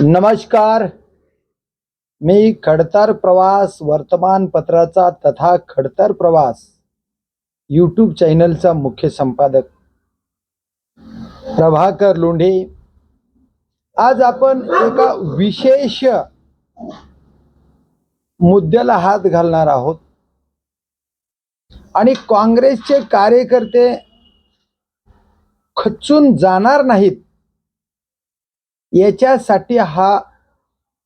नमस्कार. मी खडतर प्रवास वर्तमानपत्राचा तथा खडतर प्रवास यूट्यूब चॅनलचा मुख्य संपादक प्रभाकर लोंढे. आज आपण एका विशेष मुद्द्याला हात घालणार आहोत. आणि काँग्रेसचे कार्यकर्ते खचून जाणार नाहीत. याच्यासाठी हा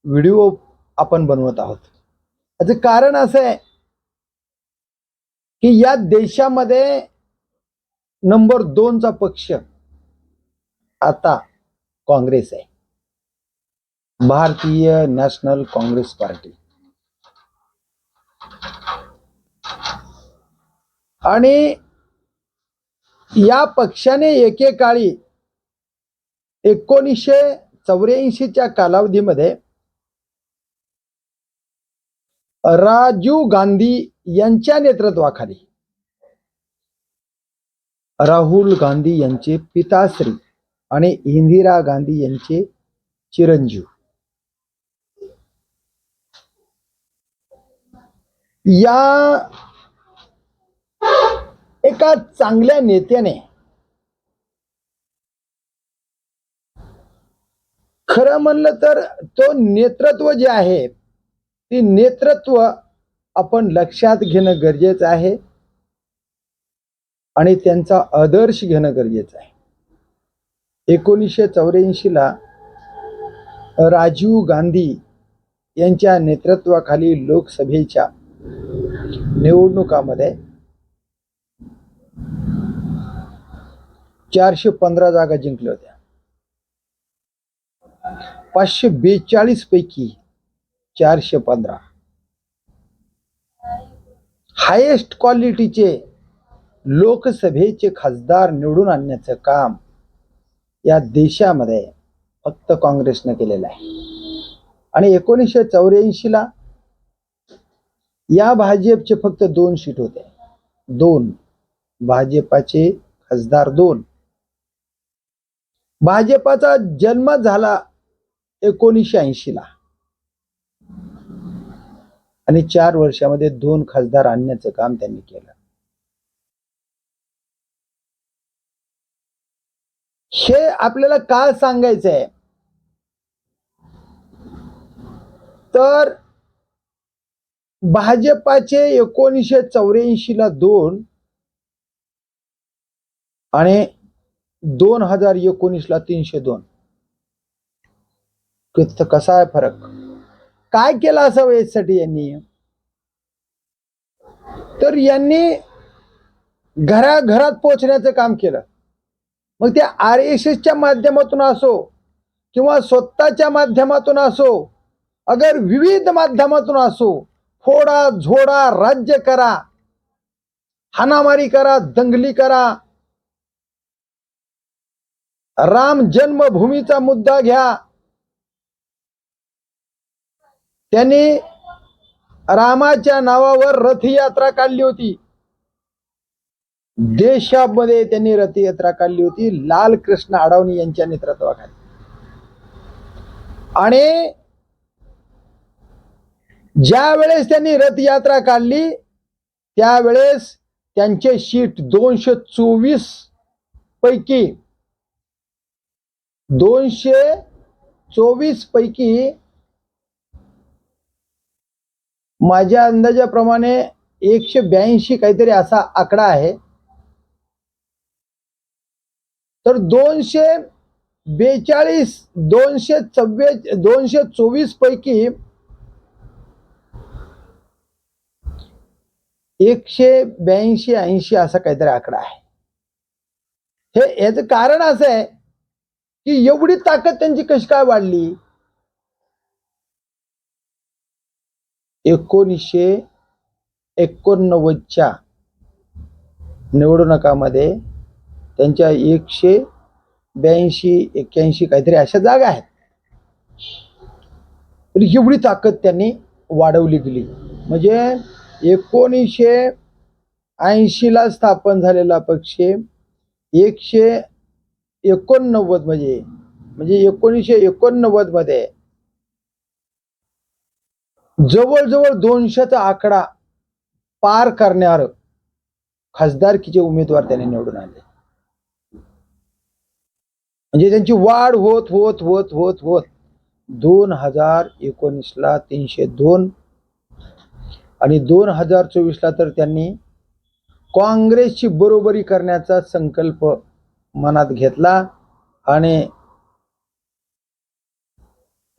व्हिडिओ आपण बनवत आहोत. याचं कारण असं आहे की या देशामध्ये नंबर दोनचा पक्ष आता काँग्रेस आहे. भारतीय नॅशनल काँग्रेस पार्टी. आणि या पक्षाने एकेकाळी एकोणीसशे चौऱ्याऐंशीच्या कालावधीमध्ये राजीव गांधी यांच्या नेतृत्वाखाली राहुल गांधी यांचे पिताश्री आणि इंदिरा गांधी यांचे चिरंजीव. या एका चांगल्या नेत्याने खरं म्हणलं तर तो नेतृत्व जे आहे ते नेतृत्व आपण लक्षात घेणं गरजेचं आहे आणि त्यांचा आदर्श घेणं गरजेचं आहे. एकोणीसशे चौऱ्याऐंशीला राजीव गांधी यांच्या नेतृत्वाखाली लोकसभेच्या निवडणुकामध्ये चारशे पंधरा जागा जिंकल्या होत्या. पाचशे बेचाळीस पैकी चारशे पंधरा. हायेस्ट क्वालिटीचे लोकसभेचे खासदार निवडून आणण्याचं काम या देशामध्ये फक्त काँग्रेसनं केलेलं आहे. आणि एकोणीसशे चौऱ्याऐंशीला या भाजपचे फक्त दोन सीट होते. दोन. भाजपाचे खासदार दोन. भाजपाचा जन्म झाला एकोणीसशे ऐंशीला. आणि चार वर्षामध्ये दोन खासदार आणण्याचं काम त्यांनी केलं. हे आपल्याला का सांगायचं आहे तर भाजपाचे एकोणीसशे चौऱ्याऐंशी ला दोन आणि दोन हजार एकोणीस ला तीनशे दोन. कसा आहे फरक? काय केलं असावं यासाठी यांनी? तर यांनी घराघरात पोहोचण्याचं काम केलं. मग ते आर एस एसच्या माध्यमातून असो किंवा स्वतःच्या माध्यमातून असो अगर विविध माध्यमातून असो फोडा झोडा राज्य करा हाणामारी करा दंगली करा राम जन्मभूमीचा मुद्दा घ्या त्यांनी रामाच्या नावावर रथयात्रा काढली होती. देशामध्ये त्यांनी रथयात्रा काढली होती. लाल कृष्ण अडवणी यांच्या नेतृत्वाखाली. आणि ज्या वेळेस त्यांनी रथयात्रा काढली त्यावेळेस त्यांचे शीट दोनशे चोवीस पैकी दोनशे चोवीस पैकी माझ्या अंदाजाप्रमाणे एकशे ब्याऐंशी काहीतरी असा आकडा आहे. तर दोनशे बेचाळीस दोनशे चव्वे दोनशे चोवीस पैकी एकशे ब्याऐंशी ऐंशी असा काहीतरी आकडा आहे. हे याचं कारण असं आहे की एवढी ताकद त्यांची कशी काय वाढली? एकोणीसशे एकोणनव्वदच्या निवडणुकामध्ये त्यांच्या एकशे ब्याऐंशी एक्क्याऐंशी काहीतरी अशा जागा आहेत. तर एवढी ताकद त्यांनी वाढवली गेली म्हणजे एकोणीसशे ऐंशीला स्थापन झालेला पक्ष एकशे एकोणनव्वद म्हणजे म्हणजे एकोणीसशे एकोणनव्वदमध्ये जवळजवळ दोनशेचा आकडा पार करण्यावर खासदारकीचे उमेदवार त्यांनी निवडून आले म्हणजे त्यांची वाढ होत होत होत होत होत. दोन हजार एकोणीसला तीनशे दोन आणि दोन हजार चोवीसला तर त्यांनी काँग्रेसची बरोबरी करण्याचा संकल्प मनात घेतला आणि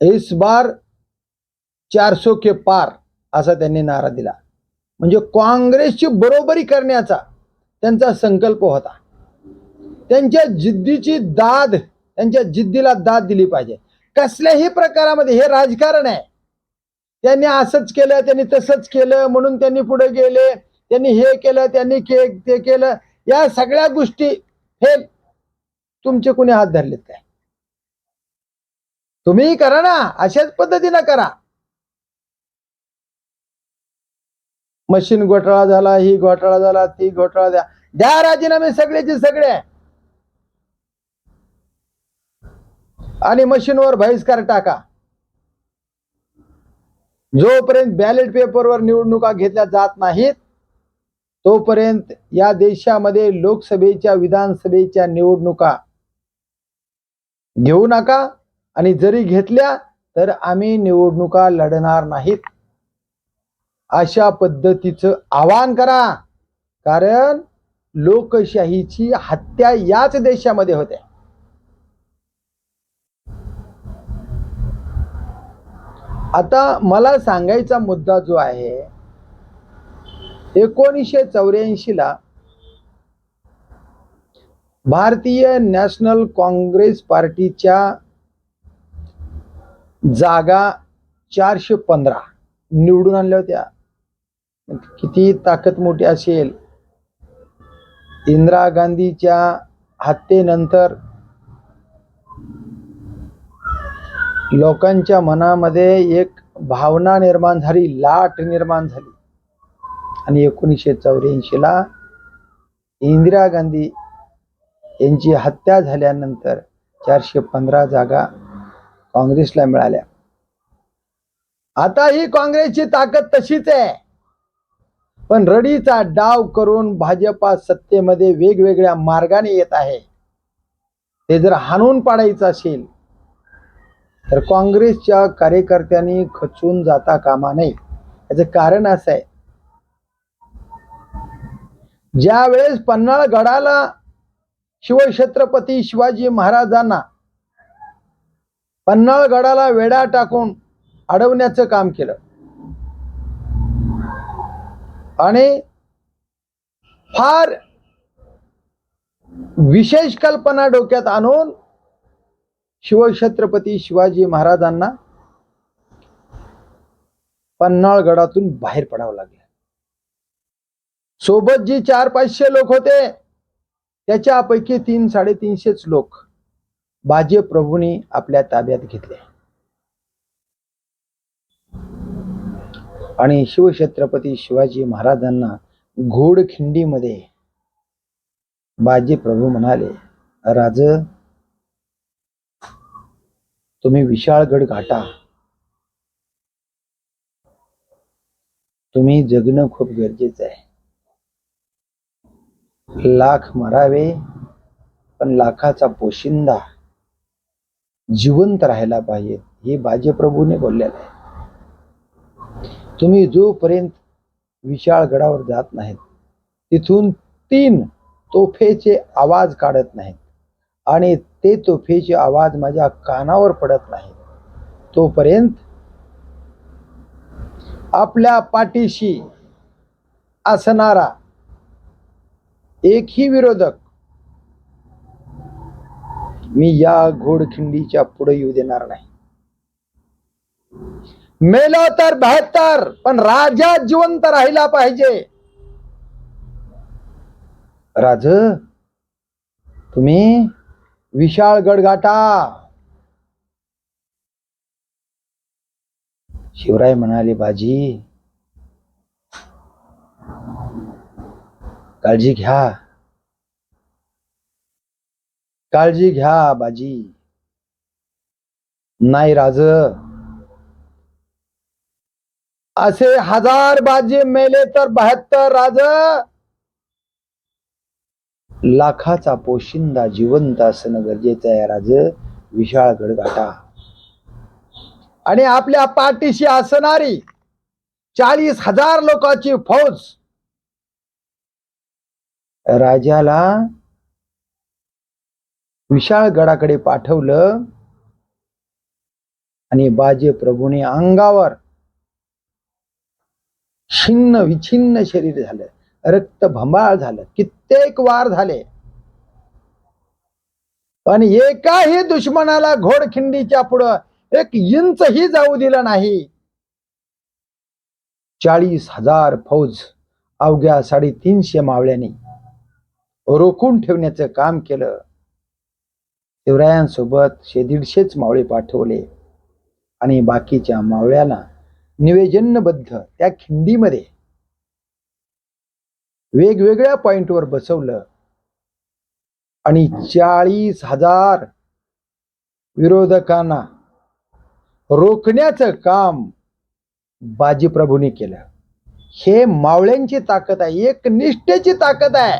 इस बार चारसो के पार असा त्यांनी नारा दिला. म्हणजे काँग्रेसची बरोबरी करण्याचा त्यांचा संकल्प होता. त्यांच्या जिद्दीची दाद त्यांच्या जिद्दीला दाद दिली पाहिजे. कसल्याही प्रकारामध्ये हे राजकारण आहे. त्यांनी असंच केलं त्यांनी तसंच केलं म्हणून त्यांनी पुढे गेले त्यांनी हे केलं त्यांनी के ते केलं. या सगळ्या गोष्टी हे तुमचे कुणी हात धरलेत काय? तुम्ही करा ना अशाच पद्धतीनं करा. मशीन घोटाळा झाला ही घोटाळा झाला ती घोटाळा द्या द्या राजीनामे सगळेचे सगळे. आणि मशीनवर बहिष्कार टाका. जोपर्यंत बॅलेट पेपरवर निवडणुका घेतल्या जात नाहीत तोपर्यंत या देशामध्ये लोकसभेच्या विधानसभेच्या निवडणुका घेऊ नका. आणि जरी घेतल्या तर आम्ही निवडणुका लढणार नाहीत. अशा पद्धतीचं आवाहन करा. कारण लोकशाहीची हत्या याच देशामध्ये होते. आता मला सांगायचा मुद्दा जो आहे एकोणीसशे चौऱ्याऐंशीला भारतीय नॅशनल काँग्रेस पार्टीच्या जागा चारशे पंधरा निवडून आणल्या होत्या. किती ताकद मोठी असेल? इंदिरा गांधीच्या हत्येनंतर लोकांच्या मनामध्ये एक भावना निर्माण झाली लाट निर्माण झाली. आणि एकोणीसशे चौऱ्याऐंशीला इंदिरा गांधी यांची हत्या झाल्यानंतर चारशे पंधरा जागा काँग्रेसला मिळाल्या. आता ही काँग्रेसची ताकद तशीच आहे. पण रडीचा डाव करून भाजपा सत्तेमध्ये वेगवेगळ्या मार्गाने येत आहे. ते जर हाणून पाडायचं असेल तर काँग्रेसच्या कार्यकर्त्यांनी खचून जाता कामा नये. याचं कारण असं आहे. ज्या वेळेस पन्हाळगडाला शिवछत्रपती शिवाजी महाराजांना पन्हाळगडाला वेढा टाकून अडवण्याचं काम केलं आणि फार विशेष कल्पना डोक्यात आणून शिवछत्रपती शिवाजी महाराजांना पन्हाळगडातून बाहेर पडावं लागलं. सोबत जी चार पाचशे लोक होते त्याच्यापैकी तीन साडेतीनशेच लोक बाजे प्रभूंनी आपल्या ताब्यात घेतले. आणि शिवछत्रपती शिवाजी महाराजांना घोडखिंडीमध्ये बाजी प्रभू म्हणाले राज तुम्ही विशाळगड घाटा. तुम्ही जगणं खूप गरजेचं आहे. लाख मरावे पण लाखाचा पोशिंदा जिवंत राहायला पाहिजे. हे बाजीप्रभूने बोललेलं आहे. तुम्ही जोपर्यंत विशाळ गडावर जात नाहीत तिथून तीन तोफेचे आवाज काढत नाहीत आणि ते तोफेचे आवाज माझ्या कानावर पडत नाहीत तोपर्यंत आपल्या पाठीशी असणारा एकही विरोधक मी या घोडखिंडीच्या पुढे येऊ देणार नाही. मेलो तर बहात्तर पण राजा जिवंत राहिला पाहिजे. राज तुम्ही विशाळ गडगाटा. शिवराय म्हणाले बाजी काळजी घ्या. काळजी घ्या बाजी. नाही राज. असे हजार बाजी मेले तर बहात्तर राज. लाखाचा पोशिंदा जिवंत असणं गरजेचं आहे राज. विशाळगड गाठा आणि आपल्या पाठीशी असणारी चाळीस हजार लोकांची फौज. राजाला विशाळगडाकडे पाठवलं. आणि बाजे प्रभूने अंगावर छिन्न विछिन्न शरीर झालं. रक्त भंबाळ झालं. कित्येक वार झाले. पण एकाही दुश्मनाला घोडखिंडीच्या पुढं एक इंचही जाऊ दिलं नाही. चाळीस हजार फौज अवघ्या साडेतीनशे मावळ्यांनी रोखून ठेवण्याचं काम केलं. शिवरायांसोबत शे दीडशेच मावळे पाठवले आणि बाकीच्या मावळ्याला निवेदनबद्ध त्या खिंडीमध्ये वेगवेगळ्या पॉइंटवर बसवलं आणि चाळीस हजार विरोधकांना रोखण्याचं काम बाजीप्रभूने केलं. हे मावळ्यांची ताकद आहे एक निष्ठेची ताकद आहे.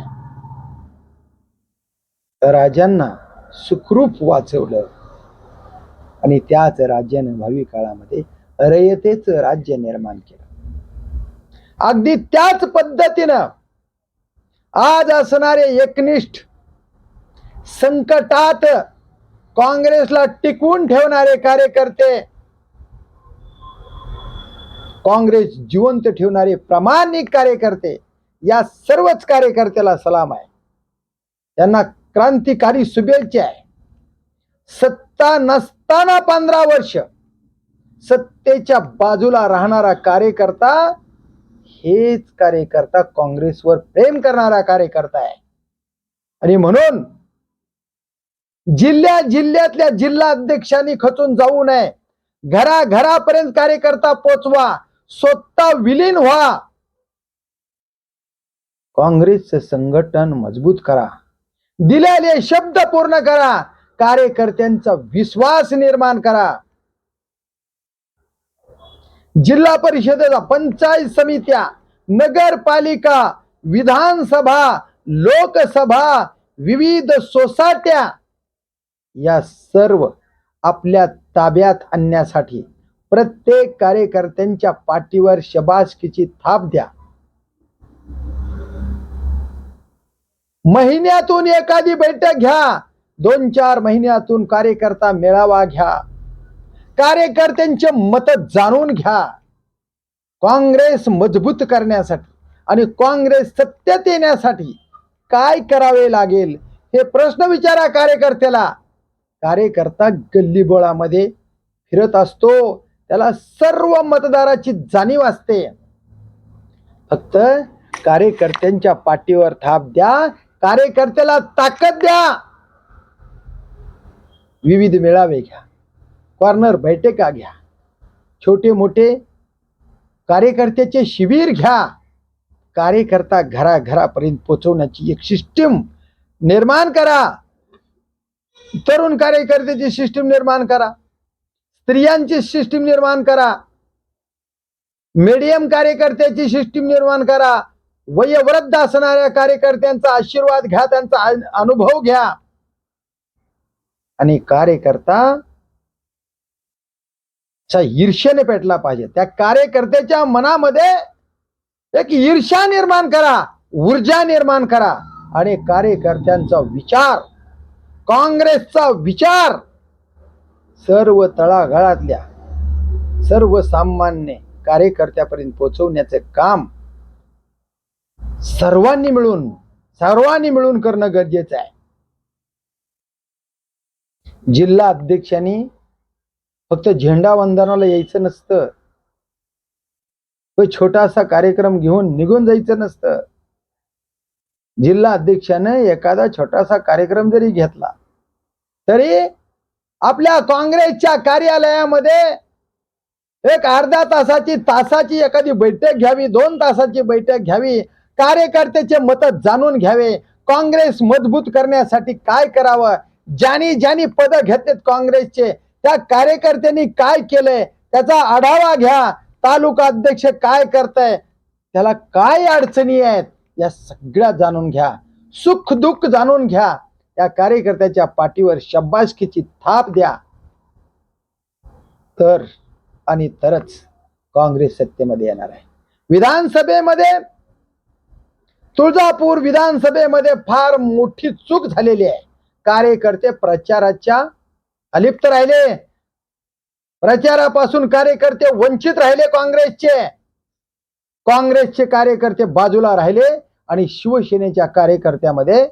राजांना सुखरूप वाचवलं आणि त्याच राज्यानं भावी काळामध्ये रयतेच राज्य निर्माण केलं. अगदी त्याच पद्धतीनं आज असणारे एकनिष्ठ संकटात काँग्रेसला टिकवून ठेवणारे कार्यकर्ते काँग्रेस जिवंत ठेवणारे प्रामाणिक कार्यकर्ते या सर्वच कार्यकर्त्याला सलाम आहे. त्यांना क्रांतिकारी शुभेच्छा आहे. सत्ता नसताना पंधरा वर्ष सत्तेच्या बाजूला राहणारा कार्यकर्ता हेच कार्यकर्ता काँग्रेसवर प्रेम करणारा कार्यकर्ता आहे. आणि म्हणून जिल्ह्या जिल्ह्यातल्या जिल्हा अध्यक्षांनी खचून जाऊ नये. घरा घरापर्यंत कार्यकर्ता पोचवा. स्वतः विलीन व्हा. काँग्रेसचं संघटन मजबूत करा. दिलेले शब्द पूर्ण करा. कार्यकर्त्यांचा विश्वास निर्माण करा. जिल्हा परिषदेचा पंचायत समित्या नगरपालिका विधानसभा लोकसभा विविध सोसायट्या या सर्व आपल्या ताब्यात आणण्यासाठी प्रत्येक कार्यकर्त्यांच्या पाठीवर शबासकीची थाप द्या. महिन्यातून एखादी बैठक घ्या. दोन चार महिन्यातून कार्यकर्ता मेळावा घ्या. कार्यकर्त्यांचे मत जाणून घ्या. काँग्रेस मजबूत करण्यासाठी आणि काँग्रेस सत्तेत येण्यासाठी काय करावे लागेल हे प्रश्न विचारा कार्यकर्त्याला. कार्यकर्ता गल्लीबोळामध्ये फिरत असतो. त्याला सर्व मतदाराची जाणीव असते. फक्त कार्यकर्त्यांच्या पाठीवर थाप द्या. कार्यकर्त्याला ताकद द्या. विविध मेळावे घ्या. कॉर्नर बैठका घ्या. छोटे मोठे कार्यकर्त्याचे शिबिर घ्या. कार्यकर्ता घराघरापर्यंत पोचवण्याची एक सिस्टीम निर्माण करा. तरुण कार्यकर्त्याची सिस्टीम निर्माण करा. स्त्रियांची सिस्टीम निर्माण करा. मीडियम कार्यकर्त्याची सिस्टीम निर्माण करा. वयोवृद्ध असणाऱ्या कार्यकर्त्यांचा आशीर्वाद घ्या त्यांचा अनुभव घ्या. आणि कार्यकर्ता चा ईर्ष्याने पेटला पाहिजे. त्या कार्यकर्त्याच्या मनामध्ये एक ईर्ष्या निर्माण करा ऊर्जा निर्माण करा. आणि कार्यकर्त्यांचा विचार काँग्रेसचा विचार सर्व तळागाळातल्या सर्वसामान्य कार्यकर्त्यापर्यंत पोहोचवण्याचे काम सर्वांनी मिळून सर्वांनी मिळून करणं गरजेचं आहे. जिल्हा अध्यक्षांनी फक्त झेंडा वंदनाला यायचं नसतं. तो छोटासा कार्यक्रम घेऊन निघून जायचं नसतं. जिल्हा अध्यक्षाने एखादा छोटासा कार्यक्रम जरी घेतला तरी आपल्या काँग्रेसच्या कार्यालयामध्ये एक अर्धा तासाची तासाची एखादी बैठक घ्यावी दोन तासाची बैठक घ्यावी कार्यकर्त्याचे मत जाणून घ्यावे काँग्रेस मजबूत करण्यासाठी काय करावं? ज्यानी ज्यानी पद घेतलेत काँग्रेसचे त्या कार्यकर्त्यांनी काय केलंय? त्याचा आढावा घ्या. तालुका अध्यक्ष काय करताय? त्याला काय अडचणी आहेत? या सगळ्या जाणून घ्या. सुख दुःख जाणून घ्या. या कार्यकर्त्याच्या पाठीवर शब्बासकीची थाप द्या. तर आणि तरच काँग्रेस सत्तेमध्ये येणार आहे. विधानसभेमध्ये तुळजापूर विधानसभेमध्ये फार मोठी चूक झालेली आहे. कार्यकर्ते प्रचाराच्या अलिप्त राहिले. प्रचारापासून कार्यकर्ते वंचित राहिले काँग्रेसचे. काँग्रेसचे कार्यकर्ते बाजूला राहिले आणि शिवसेनेच्या कार्यकर्त्यामध्ये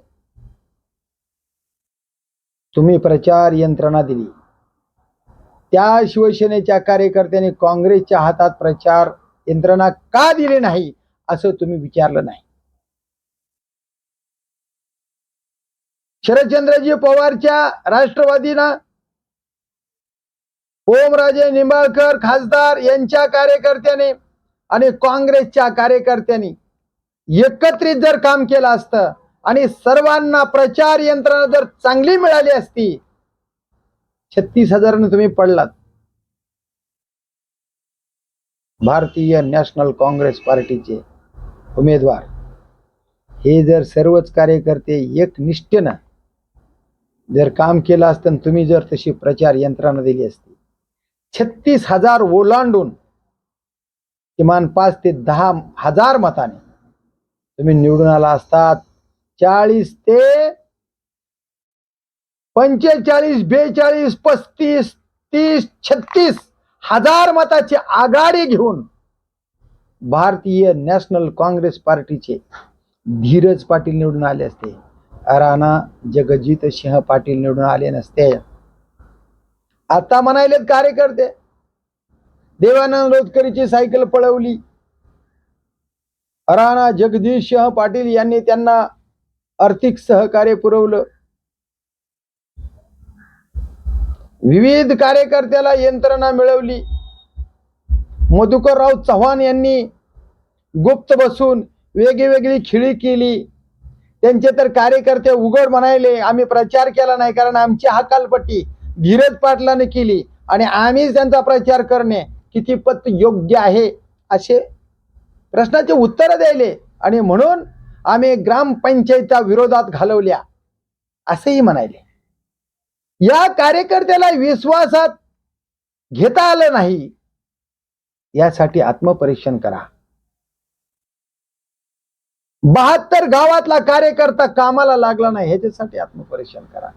तुम्ही प्रचार यंत्रणा दिली. त्या शिवसेनेच्या कार्यकर्त्यांनी काँग्रेसच्या हातात प्रचार यंत्रणा का दिली नाही असं तुम्ही विचारलं नाही. शरदचंद्रजी पवारच्या राष्ट्रवादीना ओमराजे निंबाळकर खासदार यांच्या कार्यकर्त्याने आणि काँग्रेसच्या कार्यकर्त्यांनी एकत्रित जर काम केलं असतं आणि सर्वांना प्रचार यंत्रणा जर चांगली मिळाली असती छत्तीस हजाराने तुम्ही पडलात. भारतीय नॅशनल काँग्रेस पार्टीचे उमेदवार हे जर सर्वच कार्यकर्ते एक निष्ठेनं जर काम केलं असतं आणि तुम्ही जर तशी प्रचार यंत्रणा दिली असती छत्तीस हजार ओलांडून किमान पाच ते दहा हजार मताने तुम्ही निवडून आला असतात. चाळीस ते पंचेचाळीस बेचाळीस पस्तीस तीस छत्तीस हजार मताची आघाडी घेऊन भारतीय नॅशनल काँग्रेस पार्टीचे धीरज पाटील निवडून आले असते. राणा जगजित सिंह पाटील निवडून आले नसते. आता म्हणायलेत कार्यकर्ते. देवानंद रोतकरीची सायकल पळवली. राणा जगदीश सिंह पाटील यांनी त्यांना आर्थिक सहकार्य पुरवलं. विविध कार्यकर्त्याला यंत्रणा मिळवली. मधुकरराव चव्हाण यांनी गुप्त बसून वेगळी खिळी केली. त्यांचे तर कार्यकर्ते उघड म्हणायले आम्ही प्रचार केला नाही कारण आमची हकालपट्टी धीरज पाटलाने केली आणि आम्ही त्यांचा प्रचार करणे कितीपत योग्य आहे असे प्रश्नाचे उत्तर द्यायले. आणि म्हणून आम्ही ग्रामपंचायतीच्या विरोधात घालवल्या. असेही म्हणायले. या कार्यकर्त्याला विश्वासात घेता आलं नाही. यासाठी आत्मपरीक्षण करा. बहात्तर गावातला कार्यकर्ता कामाला लागला नाही ह्याच्यासाठी आत्मपरीक्षण करा.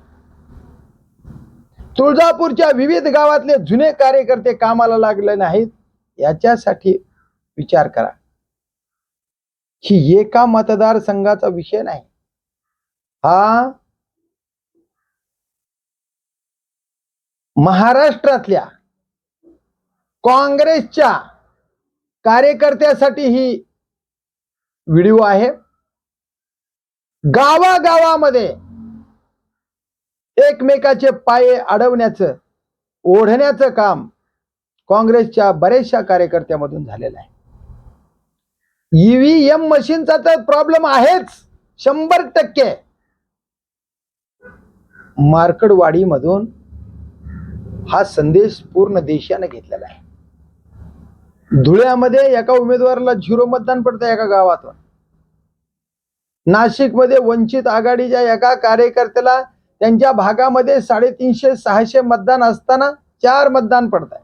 तुळजापूरच्या विविध गावातले जुने कार्यकर्ते कामाला लागले नाहीत याच्यासाठी विचार करा. ही एका मतदारसंघाचा विषय नाही. हा महाराष्ट्रातल्या काँग्रेसच्या कार्यकर्त्यासाठी ही व्हिडिओ आहे. गावागावामध्ये एकमेकाचे पाये अडवण्याचं ओढण्याचं काम काँग्रेसच्या बऱ्याचशा कार्यकर्त्यामधून झालेलं आहे. ईव्हीएम मशीनचा तर प्रॉब्लेम आहेच शंभर टक्के. मार्कडवाडीमधून हा संदेश पूर्ण देशाने घेतलेला आहे. धुळ्यामध्ये एका उमेदवाराला झिरो मतदान पडतं एका गावातून. नाशिकमध्ये वंचित आघाडीच्या एका कार्यकर्त्याला त्यांच्या भागामध्ये साडेतीनशे सहाशे मतदान असताना चार मतदान पडत आहे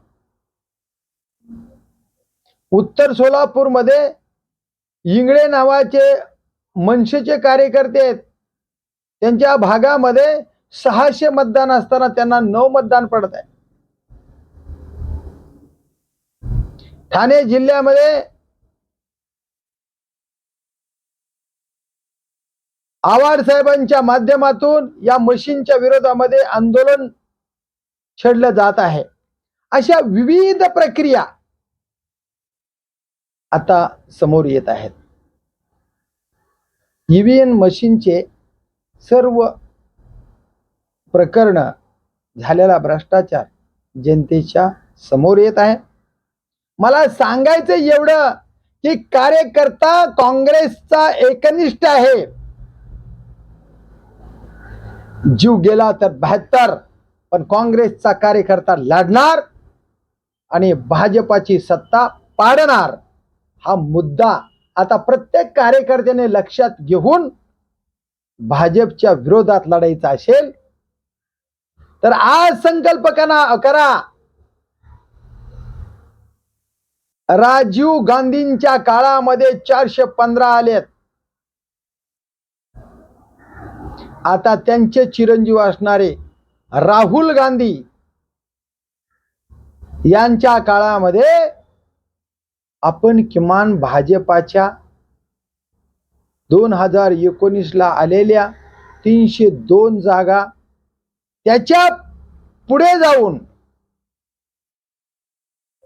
उत्तर सोलापूरमध्ये इंगळे नावाचे मनसेचे कार्यकर्ते आहेत. त्यांच्या भागामध्ये सहाशे मतदान असताना त्यांना नऊ मतदान पडत आहे ठाणे जिल्ह्यामध्ये आवार साहेबांच्या माध्यमातून या मशीनच्या विरोधामध्ये आंदोलन छेडलं जात आहे. अशा विविध प्रक्रिया आता समोर येत आहेत. ईव्हीएम मशीनचे सर्व प्रकरण झालेला भ्रष्टाचार जनतेच्या समोर येत आहे. मला सांगायचं एवढं की कार्यकर्ता काँग्रेसचा एकनिष्ठ आहे. जीव गेला तर बहात्तर पण काँग्रेसचा कार्यकर्ता लढणार आणि भाजपाची सत्ता पाडणार. हा मुद्दा आता प्रत्येक कार्यकर्त्याने लक्षात घेऊन भाजपच्या विरोधात लढायचा असेल तर आज संकल्प करा राजीव गांधींच्या काळामध्ये चारशे पंधरा आलेत. आता त्यांचे चिरंजीव असणारे राहुल गांधी यांच्या काळामध्ये आपण किमान भाजपाच्या दोन हजार एकोणीसला आलेल्या तीनशे दोन जागा त्याच्या पुढे जाऊन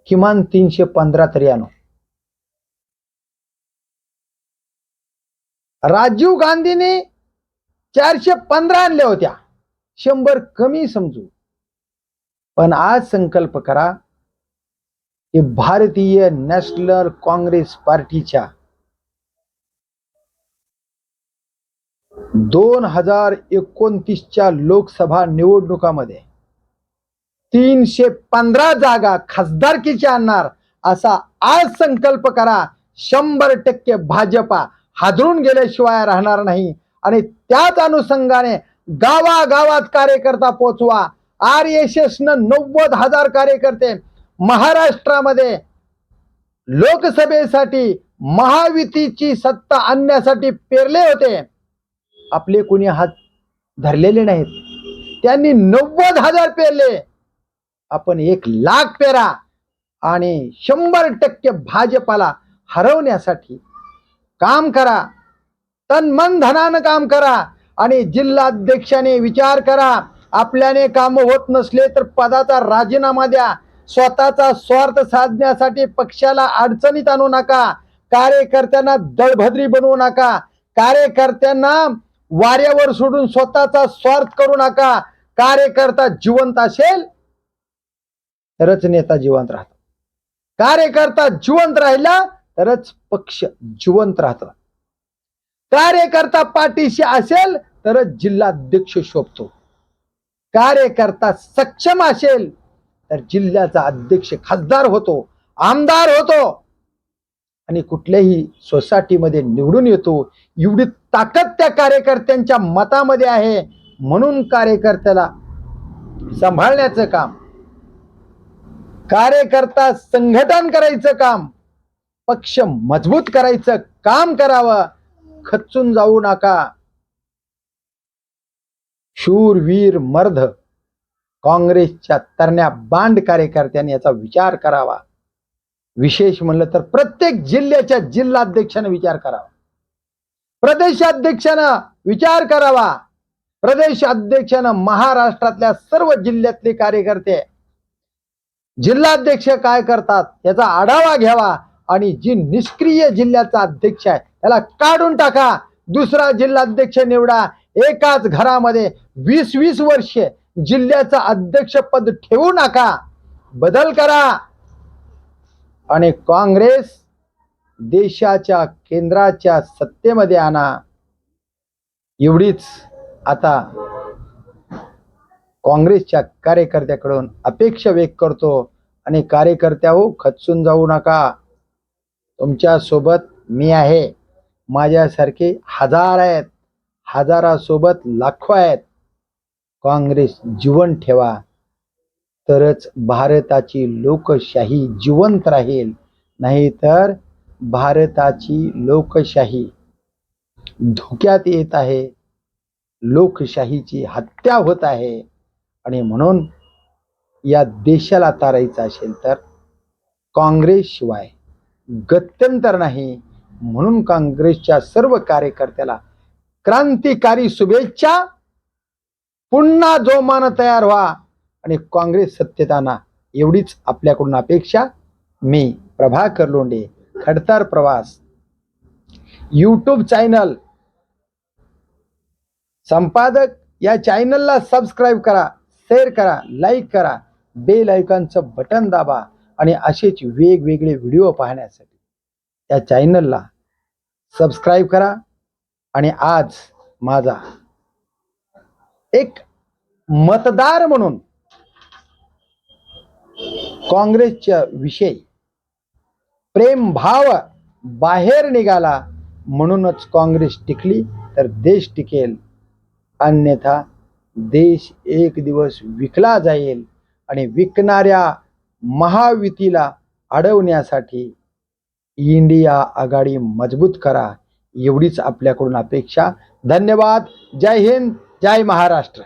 किमान तीनशे पंधरा तरी आणू. राजीव गांधींनी चारशे पंधरा आणल्या होत्या. शंभर कमी समजू. पण आज संकल्प करा की भारतीय नॅशनल काँग्रेस पार्टीच्या दोन हजार एकोणतीसच्या लोकसभा निवडणुकामध्ये तीनशे पंधरा जागा खासदारकीच्या आणणार असा आज संकल्प करा. शंभर टक्के भाजपा हादरून गेल्याशिवाय राहणार नाही. आणि त्याच अनुषंगाने गावागावात कार्यकर्ता पोचवा. आर एस एस न नव्वद हजार कार्यकर्ते महाराष्ट्रामध्ये लोकसभेसाठी महायुतीची सत्ता आणण्यासाठी पेरले होते. आपले कुणी हात धरलेले नाहीत. त्यांनी नव्वद हजार पेरले. आपण एक लाख पेरा आणि शंभर टक्के भाजपाला हरवण्यासाठी काम करा. तन मन धनानं काम करा आणि जिल्हाध्यक्षाने विचार करा. आपल्याने काम होत नसले तर पदाचा राजीनामा द्या. स्वतःचा स्वार्थ साधण्यासाठी पक्षाला अडचणीत आणू नका. कार्यकर्त्यांना दळभद्री बनवू नका. कार्यकर्त्यांना वाऱ्यावर सोडून स्वतःचा स्वार्थ करू नका. कार्यकर्ता जिवंत असेल तरच नेता जिवंत राहतो. कार्यकर्ता जिवंत राहिला तरच पक्ष जिवंत राहतो. कार्यकर्ता पाठीशी असेल तरच जिल्हाध्यक्ष शोभतो. कार्यकर्ता सक्षम असेल तर जिल्ह्याचा अध्यक्ष खासदार होतो आमदार होतो. आणि कुठल्याही सोसायटीमध्ये निवडून येतो एवढी ताकद त्या कार्यकर्त्यांच्या मतामध्ये आहे म्हणून कार्यकर्त्याला सांभाळण्याचं काम कार्यकर्ता संघटन करायचं काम पक्ष मजबूत करायचं काम करावं खचून जाऊ नका. शूरवीर मर्द काँग्रेसच्या तरण्या बांड कार्यकर्त्यांनी याचा विचार करावा. विशेष म्हणलं तर प्रत्येक जिल्ह्याच्या जिल्हाध्यक्षाने विचार करावा. प्रदेशाध्यक्षानं विचार करावा. प्रदेश अध्यक्षानं महाराष्ट्रातल्या सर्व जिल्ह्यातले कार्यकर्ते जिल्हाध्यक्ष काय करतात याचा आढावा घ्यावा. आणि जी निष्क्रिय जिल्ह्याचा अध्यक्ष आहे त्याला काढून टाका. दुसरा जिल्हाध्यक्ष निवडा. एकाच घरामध्ये वीस वीस वर्ष जिल्ह्याचं अध्यक्षपद ठेवू नका. बदल करा. आणि काँग्रेस देशाच्या केंद्राच्या सत्तेमध्ये आणा. एवढीच आता काँग्रेसच्या कार्यकर्त्याकडून अपेक्षा व्यक्त करतो. आणि कार्यकर्त्या हो खचून जाऊ नका. तुमच्यासोबत मी आहे. माझ्यासारखे हजार आहेत. हजारासोबत लाखो आहेत. काँग्रेस जीवन ठेवा. तरच भारताची लोकशाही जिवंत राहील. नाहीतर भारताची लोकशाही धोक्यात येत आहे. लोकशाहीची हत्या होत आहे. आणि म्हणून या देशाला तारायचं असेल तर काँग्रेसशिवाय गत्यंतर नाही. म्हणून काँग्रेसच्या सर्व कार्यकर्त्याला क्रांतिकारी शुभेच्छा. पुन्हा जोमानं तयार व्हा. आणि काँग्रेस सत्तेत आणा एवढीच आपल्याकडून अपेक्षा. मी प्रभाकर लोंडे खडतर प्रवास. यूट्यूब चॅनल संपादक या चॅनलला सबस्क्राईब करा शेअर करा लाईक करा. बेल आयकॉनचं बटन दाबा. आणि असेच वेगवेगळे व्हिडिओ पाहण्यासाठी या चॅनलला सबस्क्राईब करा आणि आज माझा एक मतदार म्हणून काँग्रेसच्या विषयी प्रेमभाव बाहेर निघाला म्हणूनच काँग्रेस टिकली तर देश टिकेल. अन्यथा देश एक दिवस विकला जाईल आणि विकणाऱ्या महायुतीला अडवण्यासाठी इंडिया आघाडी मजबूत करा एवढीच आपल्याकडून अपेक्षा. धन्यवाद. जय हिंद. जय महाराष्ट्र.